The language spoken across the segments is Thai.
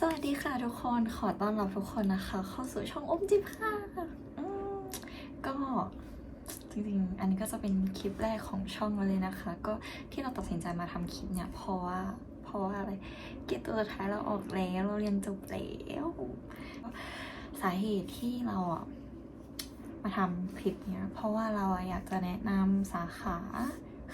สวัสดีค่ะทุกคนขอต้อนรับทุกคนนะคะ เข้าสู่ช่องอมจิบค่ะก็จริงๆ อันนี้ก็จะเป็นคลิปแรกของช่องเลยนะคะ ก็ที่เราตัดสินใจมาทำคลิปเนี่ยเพราะว่าเพราะว่าอะไรเกรดตัวท้ายเราออกแล้วเราเรียนจบแล้วสาเหตุที่เราอะมาทำคลิปเนี้ยเพราะว่าเราอยากจะแนะนำสาขา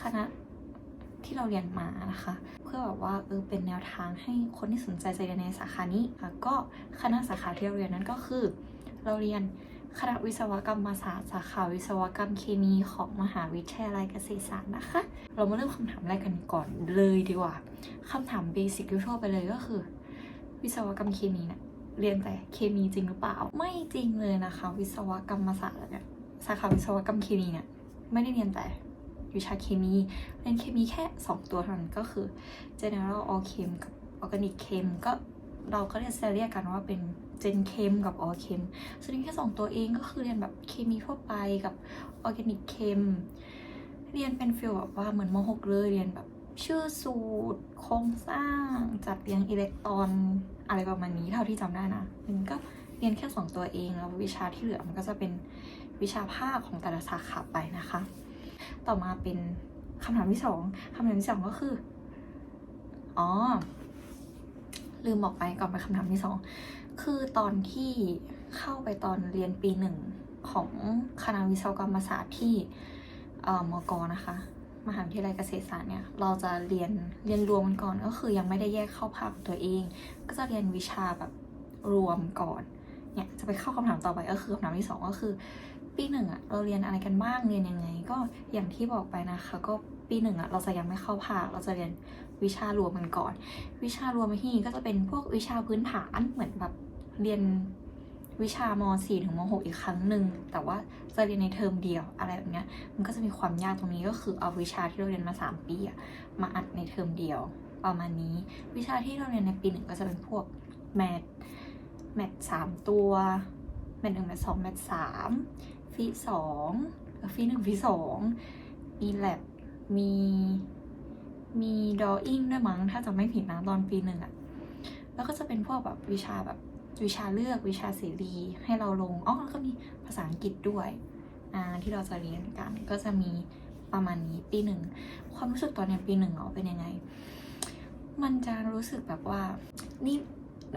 คณะ ที่เราเรียนมานะคะ เพื่อแบบว่าเออเป็นแนวทางให้คนที่สนใจจะเรียนในสาขานี้ค่ะก็คณะสาขาที่เราเรียนนั้นก็คือ เราเรียนคณะวิศวกรรมศาสตร์สาขาวิศวกรรมเคมีของมหาวิทยาลัยเกษตรศาสตร์นะคะ เรามาเริ่มคำถามแรกกันก่อนเลยดีกว่าคำถามเบสิกทั่วไปเลยก็คือ วิศวกรรมเคมีเนี่ยเรียนแต่เคมีจริงหรือเปล่า ไม่จริงเลยนะคะ วิศวกรรมศาสตร์เนี่ยสาขาวิศวกรรมเคมีเนี่ยไม่ได้เรียนแต่ วิชาเคมีเรียนเคมีแค่ 2 ตัวเท่านั้นก็คือ general or chem กับ organic chem ก็เราก็จะเรียกกันว่าเป็น gen chem กับ or chem ซึ่งเรียนแค่2ตัวเองก็คือเรียนแบบเคมีทั่วไปกับ organic chem เรียนเป็นฟิลแบบว่าเหมือนม .6 เลยเรียนแบบชื่อสูตร โครงสร้าง จัดเรียงอิเล็กตรอนอะไรประมาณนี้เท่าที่จำได้นะมันก็เรียนแค่2ตัวเองแล้ววิชาที่เหลือมันก็จะเป็นวิชาภาคของแต่ละสาขาไปนะคะ ต่อมาเป็นคำถามที่สองคำถามที่สองก็คือ อ๋อ ลืมบอกไปก่อนไปคำถามที่สอง คือตอนที่เข้าไปตอนเรียนปีหนึ่งของคณะวิศวกรรมศาสตร์ที่เอ่อมกนะคะ มหาวิทยาลัยเกษตรศาสตร์เนี่ย เราจะเรียนเรียนรวมกันก่อน ก็คือยังไม่ได้แยกเข้าภาคตัวเอง ก็จะเรียนวิชาแบบรวมก่อน เนี่ยจะไปเข้าคำถามต่อไปก็คือคำถามที่สองก็คือ ปีหนึ่งอะเราเรียนอะไรกันบ้างเรียนยังไง ก็อย่างที่บอกไปนะคะ ก็ปีหนึ่งอะเราจะยังไม่เข้าภาคเราจะเรียนวิชารวมกันก่อน วิชารวมที่นี่ก็จะเป็นพวกวิชาพื้นฐานเหมือนแบบเรียนวิชาม4ถึงม6อีกครั้งหนึ่งแต่ว่าจะเรียนในเทอมเดียวอะไรแบบเนี้ยมันก็จะมีความยากตรงนี้ก็คือเอาวิชาที่เราเรียนมา 3 ปีอะมาอัดในเทอมเดียวประมาณนี้ วิชาที่เราเรียนในปีหนึ่งก็จะเป็นพวกแมทแมทสามตัวแมทหนึ่งแมทสองแมทสาม ฟีสองฟีหนึ่งฟีสองมีแลบมีมีดออิ่งด้วยมั้งถ้าจะไม่ผิดนะตอนปีหนึ่งอะแล้วก็จะเป็นพวกแบบวิชาแบบวิชาเลือกวิชาเสรีให้เราลงอ๋อแล้วก็มีภาษาอังกฤษด้วยอ่าที่เราจะเรียนกันก็จะมีประมาณนี้ปีหนึ่งความรู้สึกตอนเรียนปีหนึ่งเอ๋อเป็นยังไง มันจะรู้สึกแบบว่านี่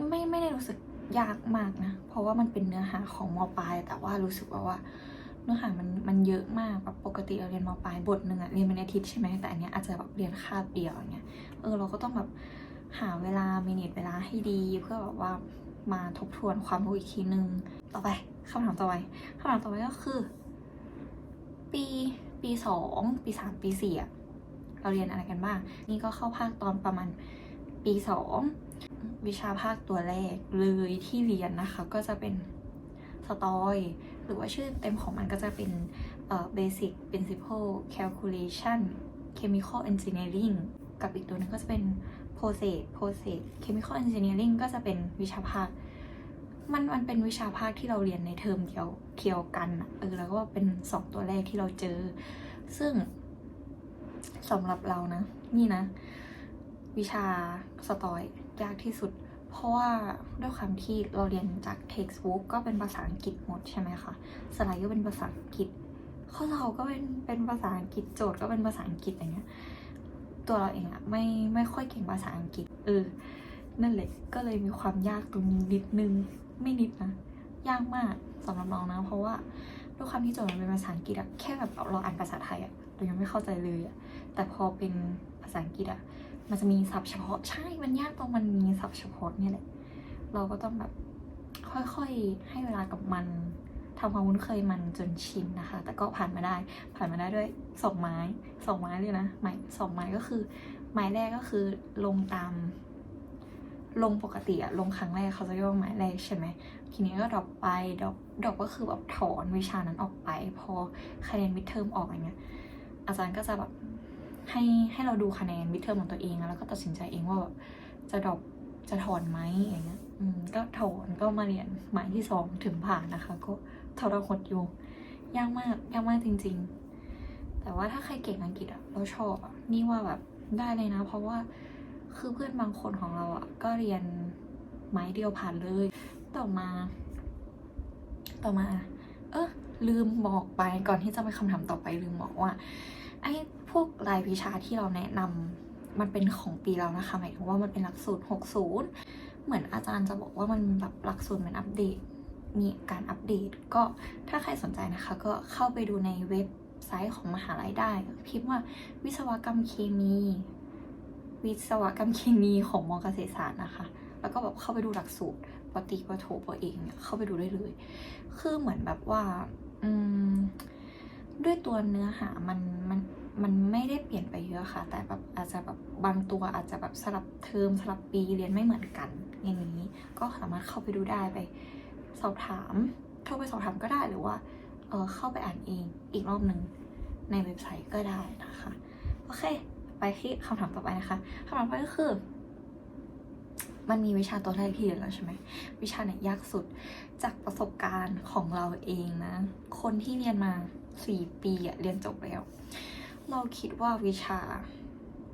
ไม่ไม่ได้รู้สึก ยากมากนะ เพราะว่ามันเป็นเนื้อหาของมปลาย แต่ว่ารู้สึกว่าว่า เนื้อหามันมันเยอะมากแบบปกติเราเรียนมปลายบทหนึ่งอะเรียนเป็นอาทิตย์ใช่ไหมแต่อันเนี้ยอาจจะแบบเรียนคาบเดียวอย่างเงี้ยเออเราก็ต้องแบบหาเวลาเมเนจเวลาให้ดี เพื่อแบบว่ามาทบทวนความรู้อีกทีนึง ต่อไปคำถามต่อไปคำถามต่อไปก็คือ ปีปีสองปีสามปีสี่อะเราเรียนอะไรกันบ้าง นี่ก็เข้าภาคตอนประมาณปีสอง วิชาภาคตัวแรกเลยที่เรียนนะคะ ก็จะเป็นสตอย หรือว่าชื่อเต็มของมันก็จะเป็นเอ่อ basic principle calculation chemical engineering กับอีกตัวหนึงก็จะเป็น process process chemical engineering ก็จะเป็นวิชาภาค มันมันเป็นวิชาภาคที่เราเรียนในเทอมเดียวเดียวกันอะเออแล้วก็เป็นสองตัวแรกที่เราเจอ ซึ่งสำหรับเรานะ นี่นะ วิชาสตอย ยากที่สุด เพราะว่าด้วยความที่เราเรียนจาก textbook ก็เป็นภาษาอังกฤษหมดใช่ไหมคะสไลด์ก็เป็นภาษาอังกฤษ ข้อสอบก็เป็นเป็นภาษาอังกฤษโจทย์ก็เป็นภาษาอังกฤษอย่างเงี้ยตัวเราเองอะไม่ไม่ค่อยเก่งภาษาอังกฤษเออนั่นแหละก็เลยมีความยากตรงนี้นิดนึงไม่นิดนะยากมากสำหรับเรานะ เพราะว่าด้วยความที่โจทย์มันเป็นภาษาอังกฤษอะแค่แบบเราอ่านภาษาไทยอะเรายังไม่เข้าใจเลยอะแต่พอเป็นภาษาอังกฤษอะ มันจะมีศัพท์เฉพาะใช่มันยากตรงมันมีศัพท์เฉพาะเนี่ยแหละเราก็ต้องแบบค่อยๆให้เวลากับมันทำความคุ้นเคยมันจนชินนะคะ แต่ก็ผ่านมาได้ ผ่านมาได้ด้วยสองไม้สองไม้เลยนะไม้สองไม้ก็คือ ไม้แรกก็คือลงตาม ลงปกติอะลงครั้งแรกเขาจะเรียกว่าไม้แรกใช่ไหมทีนี้ก็ดรอปไปดรอปดรอปก็คือแบบถอนวิชานั้นออกไป พอคะแนนมิดเทอมออกอย่างเงี้ยอาจารย์ก็จะแบบ ให้ให้เราดูคะแนนมิดเทอมของตัวเองแล้วก็ตัดสินใจเองว่าแบบจะดรอปจะถอนไหมอย่างเงี้ยอืมก็ถอนก็มาเรียนหมายที่สองถึงผ่านนะคะ ก็ทรหดอยู่ยากมากยากมากจริง ๆ แต่ว่าถ้าใครเก่งอังกฤษอะเราชอบอะนี่ว่าแบบได้เลยนะ เพราะว่าคือเพื่อนบางคนของเราอะก็เรียนไม้เดียวผ่านเลย ต่อมา ต่อมา เออลืมบอกไปก่อนที่จะไปคำถามต่อไปลืมบอกว่า ไอ้พวกรายวิชาที่เราแนะนำมันเป็นของปีเรานะคะ หมายถึงว่ามันเป็นหลักสูตร 60 เหมือนอาจารย์จะบอกว่ามันแบบหลักสูตรมันอัปเดต มีการอัปเดต ก็ถ้าใครสนใจนะคะ ก็เข้าไปดูในเว็บไซต์ของมหาลัยได้ พิมพ์ว่าวิศวกรรมเคมี วิศวกรรมเคมีของมอเกษตรศาสตร์นะคะ แล้วก็แบบเข้าไปดูหลักสูตรปตรีปโทปเอกเนี่ยเข้าไปดูได้เลย คือเหมือนแบบว่า อืม ด้วยตัวเนื้อหามันมันมันไม่ได้เปลี่ยนไปเยอะค่ะ แต่แบบอาจจะแบบบางตัวอาจจะแบบสลับเทอมสลับปีเรียนไม่เหมือนกัน อย่างนี้ก็สามารถเข้าไปดูได้ไป สอบถามโทรไปสอบถามก็ได้หรือว่าเออเข้าไปอ่านเองอีกรอบหนึ่งในเว็บไซต์ก็ได้นะคะโอเค ไปที่คำถามต่อไปนะคะคำถามต่อไปก็คือ มันมีวิชาตัวแรกที่เรียนแล้วใช่ไหมวิชาไหนยากสุดจากประสบการณ์ของเราเองนะ คนที่เรียนมา สี่ปีอะเรียนจบแล้ว เราคิดว่าวิชา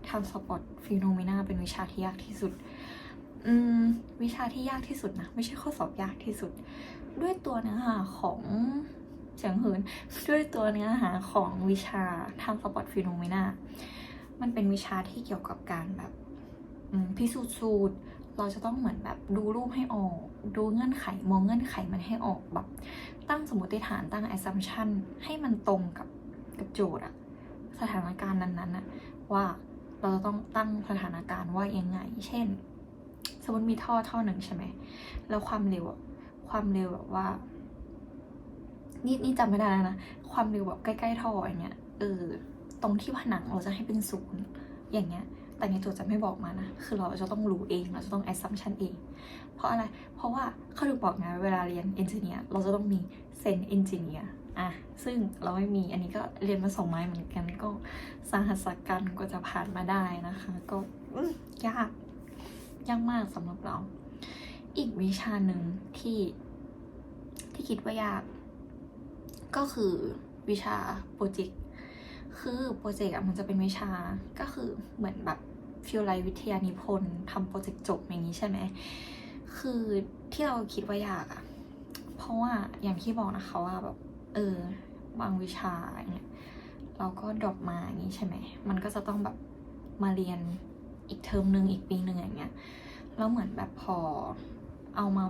ทำสปอร์ตฟิโนเมนาเป็นวิชาที่ยากที่สุด อืม วิชาที่ยากที่สุดนะ ไม่ใช่ข้อสอบยากที่สุด ด้วยตัวเนื้อหาของเสียงหินด้วยตัวเนื้อหาของวิชาทำสปอร์ตฟิโนเมนามันเป็นวิชาที่เกี่ยวกับการแบบพิสูจน์สูตร เราจะต้องเหมือนแบบดูรูปให้ออก ดูเงื่อนไขมองเงื่อนไขมันให้ออกแบบ ตั้งสมมติฐานตั้ง assumption ให้มันตรงกับกับโจทย์อะสถานการณ์นั้นๆอะว่าเราจะต้องตั้งสถานการณ์ว่ายังไง เช่น สมมติมีท่อท่อหนึ่งใช่ไหมแล้วความเร็วอะความเร็วแบบว่า นี่นี่จำไม่ได้แล้วนะ ความเร็วแบบใกล้ๆท่ออย่างเงี้ยเออตรงที่ผนังเราจะให้เป็นศูนย์อย่างเงี้ย แต่ในโจทย์จะไม่บอกมานะ คือเราจะต้องรู้เอง เราจะต้อง assumption เอง เพราะอะไร เพราะว่าเขาถึงบอกไงเวลาเรียน engineer เราจะต้องมี sense engineer อะ ซึ่งเราไม่มี อันนี้ก็เรียนมาสองไม้เหมือนกัน ก็สาหัสกันก็จะผ่านมาได้นะคะ ก็ยาก ยากมากสำหรับเรา อีกวิชาหนึ่งที่ที่คิดว่ายาก ก็คือวิชาโปรเจกต์ คือโปรเจกต์อะมันจะเป็นวิชาก็คือเหมือนแบบฟิลไลวิทยานิพนธ์ทำโปรเจกต์จบอย่างนี้ใช่ไหมคือที่เราคิดว่ายากอะเพราะว่าอย่างที่บอกนะคะว่าแบบเออบางวิชาอย่างเงี้ยเราก็ดรอปมาอย่างนี้ใช่ไหมมันก็จะต้องแบบมาเรียนอีกเทอมหนึ่งอีกปีหนึ่งอย่างเงี้ยแล้วเหมือนแบบพอเอามา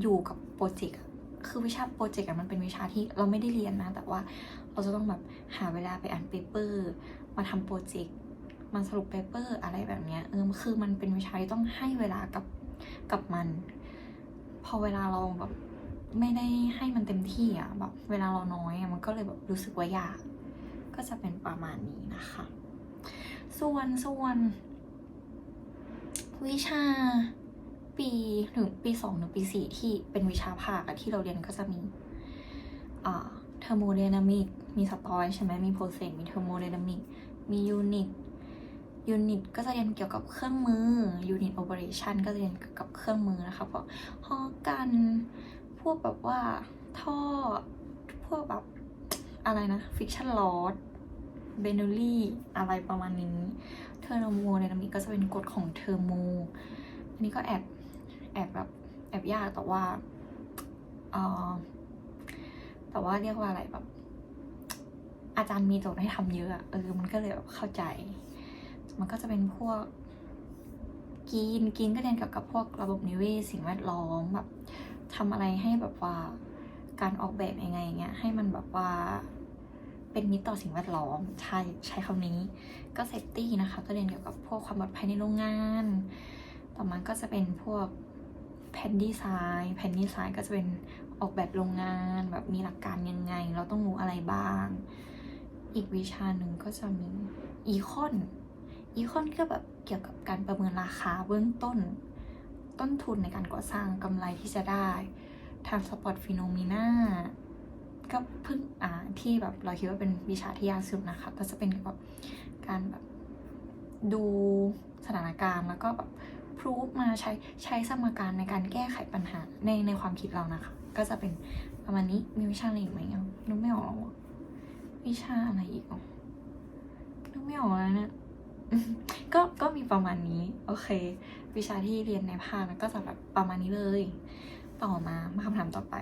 อยู่กับโปรเจกต์คือวิชาโปรเจกต์อะมันเป็นวิชาที่เราไม่ได้เรียนนะ แต่ว่า เราจะต้องแบบหาเวลาไปอ่านเปเปอร์มาทำโปรเจกต์มาสรุปเปเปอร์อะไรแบบเนี้ยเออคือมันเป็นวิชาที่ต้องให้เวลากับกับมัน พอเวลาเราแบบไม่ได้ให้มันเต็มที่อะแบบเวลาเราน้อยมันก็เลยแบบรู้สึกว่ายาก ก็จะเป็นประมาณนี้นะคะ ส่วนส่วน วิชาปีหนึ่งปีสองหรือปีสี่ที่เป็นวิชาภาคที่เราเรียนก็จะมีอ่า เทอร์โมไดนามิกมีสตอยใช่ไหมมีโปรเซสมีเทอร์โมไดนามิกมียูนิตยูนิตก็จะเรียนเกี่ยวกับเครื่องมือยูนิตโอเปอเรชันก็จะเรียนเกี่ยวกับเครื่องมือนะคะเพราะฮอกันพวกแบบว่าท่อพวกแบบอะไรนะฟิกชันลอสเบเนอรี่อะไรประมาณนี้เทอร์โมไดนามิกก็จะเป็นกฎของเทอร์โมอันนี้ก็แอบแอบแบบแอบยากแต่ว่าเออ แต่ว่าเรียกว่าอะไรแบบ อาจารย์มีโจทย์ให้ทำเยอะอะเออมันก็เลยแบบเข้าใจ มันก็จะเป็นพวกกีนกีนก็เรียนเกี่ยวกับพวกระบบนิเวศสิ่งแวดล้อมแบบทำอะไรให้แบบว่าการออกแบบยังไงอย่างเงี้ยให้มันแบบว่าเป็นมิตรต่อสิ่งแวดล้อมใช่ใช้คำนี้ก็เซฟตี้นะคะ ก็เรียนเกี่ยวกับพวกความปลอดภัยในโรงงาน ต่อมาก็จะเป็นพวก แผ่นดีไซน์แผ่นดีไซน์ก็จะเป็นออกแบบโรงงานแบบมีหลักการยังไง เราต้องรู้อะไรบ้าง อีกวิชาหนึ่งก็จะมีอีคอนอีคอนก็แบบเกี่ยวกับการประเมินราคาเบื้องต้น ต้นทุนในการก่อสร้างกำไรที่จะได้ทางสปอร์ตฟิโนมีนาก็เพิ่งอ่าที่แบบเราคิดว่าเป็นวิชาที่ยากสุดนะคะก็จะเป็นเกี่ยวกับการแบบดูสถานการณ์แล้วก็แบบ พรูฟมาใช้ใช้สมการในการแก้ไขปัญหาในในความคิดเรานะคะ ก็จะเป็นประมาณนี้มีวิชาอะไรอีกไหมอะนึกไม่ออกแล้วะวิชาอะไรอีกอะนึกไม่ออกแล้วเนี่ยก็ก็มีประมาณนี้ โอเค วิชาที่เรียนในภาคนะก็จะแบบประมาณนี้เลย ต่อมามาคำถามต่อไป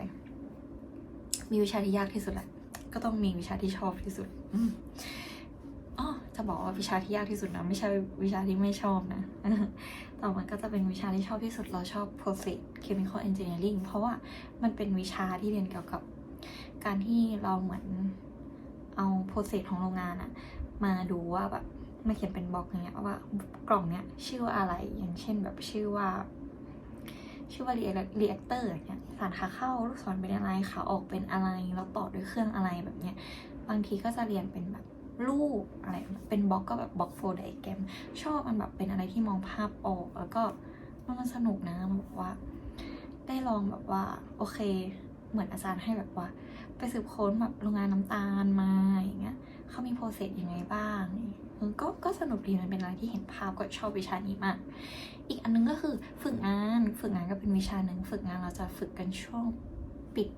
มีวิชาที่ยากที่สุดแหละก็ต้องมีวิชาที่ชอบที่สุดอื จะบอกว่าวิชาที่ยากที่สุดนะ ไม่ใช่วิชาที่ไม่ชอบนะ ต่อมาก็จะเป็นวิชาที่ชอบที่สุดเราชอบ process chemical engineering เพราะว่ามันเป็นวิชาที่เรียนเกี่ยวกับการที่เราเหมือนเอา process ของโรงงานอะมาดูว่าแบบมาเขียนเป็นบล็อกอย่างเงี้ยว่ากล่องเนี้ยชื่อว่าอะไรอย่างเช่นแบบชื่อว่า ชื่อว่า reactor อย่างเงี้ยสารขาเข้าลูกศรเป็นอะไรขาออกเป็นอะไรแล้วต่อด้วยเครื่องอะไรแบบเนี้ยบางทีก็จะเรียนเป็นแบบ รูปอะไรเป็นบล็อกก็แบบบล็อกโฟลไดแกรมชอบมันแบบเป็นอะไรที่มองภาพออก แล้วก็มันสนุกนะแบบว่า ได้ลองแบบว่า โอเค เหมือนอาจารย์ให้แบบว่า ไปสืบค้นแบบโรงงานน้ำตาลมาอย่างเงี้ยเขามีโปรเซสยังไงบ้างเออก็ก็สนุกดีมันเป็นอะไรที่เห็นภาพก็ชอบวิชานี้มาก อีกอันนึงก็คือฝึกงานฝึกงานก็เป็นวิชาหนึ่งฝึกงานเราจะฝึกกันช่วงปิด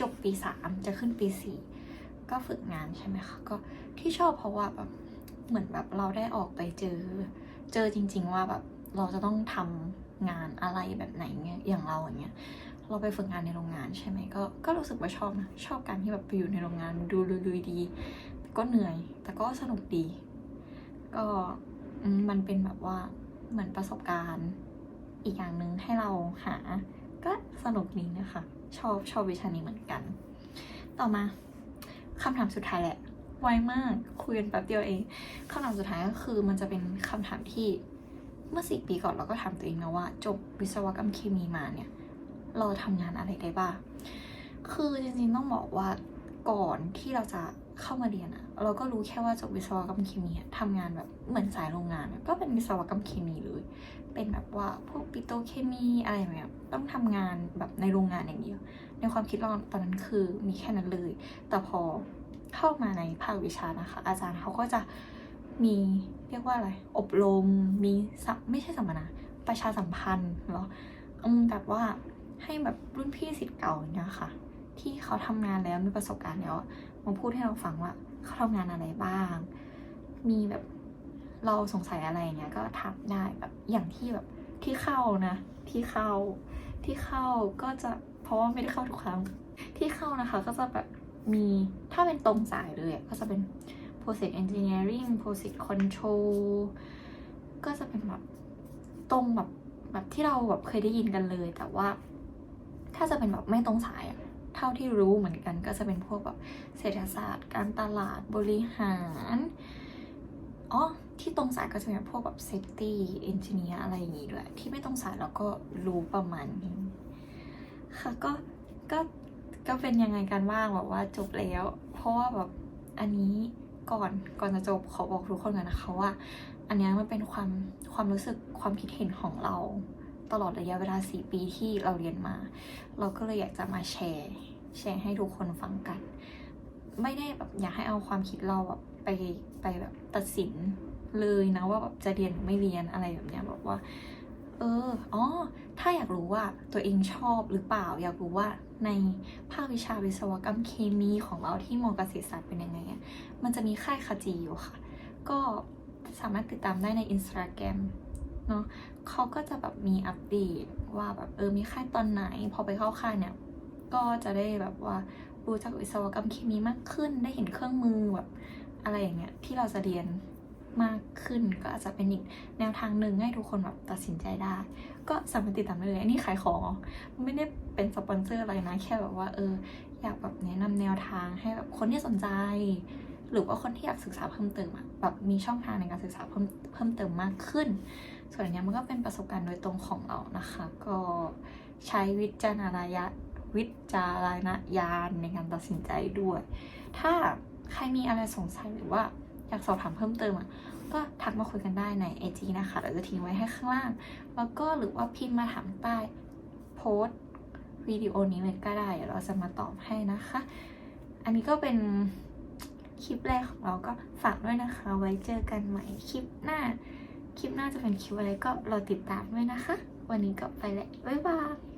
จบปีสามจะขึ้นปีสี่ ก็ฝึกงานใช่ไหมคะก็ที่ชอบเพราะว่าแบบเหมือนแบบเราได้ออกไปเจอ เจอจริง ๆ ว่าแบบเราจะต้องทำงานอะไรแบบไหนเงี้ยอย่างเราอย่างเงี้ยเราไปฝึกงานในโรงงานใช่ไหมก็ก็รู้สึกว่าชอบนะชอบการที่แบบไปอยู่ในโรงงานดูลุยๆดี ก็เหนื่อย แต่ก็สนุกดี ก็มมันเป็นแบบว่าเหมือนประสบการณ์อีกอย่างหนึ่งให้เราหาก็สนุกดีนะคะ ชอบชอบวิชานี้เหมือนกัน ต่อมา คำถามสุดท้ายแหละไวมากคุยกันแป๊บเดียวเองคำถามสุดท้ายก็คือมันจะเป็นคำถามที่เมื่อสี่ปีก่อนเราก็ถามตัวเองนะว่า จบวิศวกรรมเคมีมาเนี่ย เราทำงานอะไรได้บ้างคือจริงๆต้องบอกว่าก่อนที่เราจะ เข้ามาเรียนอะเราก็รู้แค่ว่าจบวิศวกรรมเคมีอะทำงานแบบเหมือนสายโรงงาน ก็เป็นวิศวกรรมเคมีเลย เป็นแบบว่าพวกปิโตเคมีอะไรแบบเนี้ยต้องทำงานแบบในโรงงานอย่างเดียว ในความคิดเราตอนนั้นคือมีแค่นั้นเลย แต่พอเข้ามาในภาควิชานะคะ อาจารย์เขาก็จะมีเรียกว่าอะไร อบรม มีสัมไม่ใช่สัมมนาประชาสัมพันธ์เหรออืมแบบว่าให้แบบรุ่นพี่สิทธิ์เก่าเงี้ยค่ะ ที่เขาทำงานแล้วมีประสบการณ์แล้ว มาพูดให้เราฟังว่าเขาทำงานอะไรบ้าง มีแบบเราสงสัยอะไรอย่างเงี้ยก็ถามได้แบบอย่างที่แบบที่เข้านะ ที่เข้าที่เข้าก็จะเพราะว่าไม่ได้เข้าทุกครั้งที่เข้านะคะก็จะแบบมีถ้าเป็นตรงสายเลยก็จะเป็น process engineering process control ก็จะเป็นแบบตรงแบบแบบที่เราแบบเคยได้ยินกันเลย แต่ว่าถ้าจะเป็นแบบไม่ตรงสายอะ เท่าที่รู้เหมือนกันก็จะเป็นพวกแบบเศรษฐศาสตร์ การตลาดบริหารอ๋อที่ตรงสายก็จะเป็นพวกแบบ safety engineer อะไรอย่างงี้ด้วย ที่ไม่ตรงสายเราก็รู้ประมาณนี้ค่ะก็ก็ก็เป็นยังไงกันบ้างแบบว่าจบแล้ว เพราะว่าแบบอันนี้ก่อนก่อนจะจบขอบอกทุกคนกันนะคะว่า อันนี้มันเป็นความความรู้สึกความคิดเห็นของเรา ตลอดระยะเวลา 4 ปีที่เราเรียนมา เราก็เลยอยากจะมาแชร์ แชร์ให้ทุกคนฟังกัน ไม่ได้แบบอยากให้เอาความคิดเราแบบไปไปแบบตัดสินเลยนะว่าแบบจะเรียนหรือไม่เรียนอะไรแบบเนี้ยแบบว่า เอออ๋อถ้าอยากรู้ว่าตัวเองชอบหรือเปล่า อยากรู้ว่าในภาควิชาวิศวกรรมเคมีของเราที่มอเกษตรศาสตร์เป็นยังไงมันจะมีค่ายคาจีอยู่ค่ะ ก็สามารถติดตามได้ในอินสตาแกรม เนาะเขาก็จะแบบมีอัปเดตว่าแบบเออมีค่ายตอนไหน พอไปเข้าค่ายเนี่ย ก็จะได้แบบว่ารู้จักวิศวกรรมเคมีมากขึ้น ได้เห็นเครื่องมือแบบอะไรอย่างเงี้ยที่เราจะเรียนมากขึ้นก็อาจจะเป็นอีกแนวทางหนึ่งให้ทุกคนแบบตัดสินใจได้ ก็สามารถติดตามได้เลยอันนี้ขายของไม่ได้เป็นสปอนเซอร์อะไรนะ แค่แบบว่าเออ อยากแบบแนะนำแนวทางให้แบบคนที่สนใจ หรือว่าคนที่อยากศึกษาเพิ่มเติมอะแบบมีช่องทางในการศึกษาเพิ่มเพิ่มเติมมากขึ้น ส่วนนี้มันก็เป็นประสบการณ์โดยตรงของเรานะคะ ก็ใช้วิจารณญาณวิจารณญาณในการตัดสินใจด้วย ถ้าใครมีอะไรสงสัยหรือว่าอยากสอบถามเพิ่มเติมอะก็ทักมาคุยกันได้ใน IG นะคะเดี๋ยวจะทิ้งไว้ให้ข้างล่าง แล้วก็หรือว่าพิมพ์มาถามใต้โพสต์วิดีโอนี้เลยก็ได้เดี๋ยวเราจะมาตอบให้นะคะ อันนี้ก็เป็น คลิปแรกของเราก็ฝากด้วยนะคะ ไว้เจอกันใหม่คลิปหน้า คลิปหน้าจะเป็นคลิปอะไรก็รอติดตามด้วยนะคะ วันนี้ก็ไปแล้วบ๊ายบาย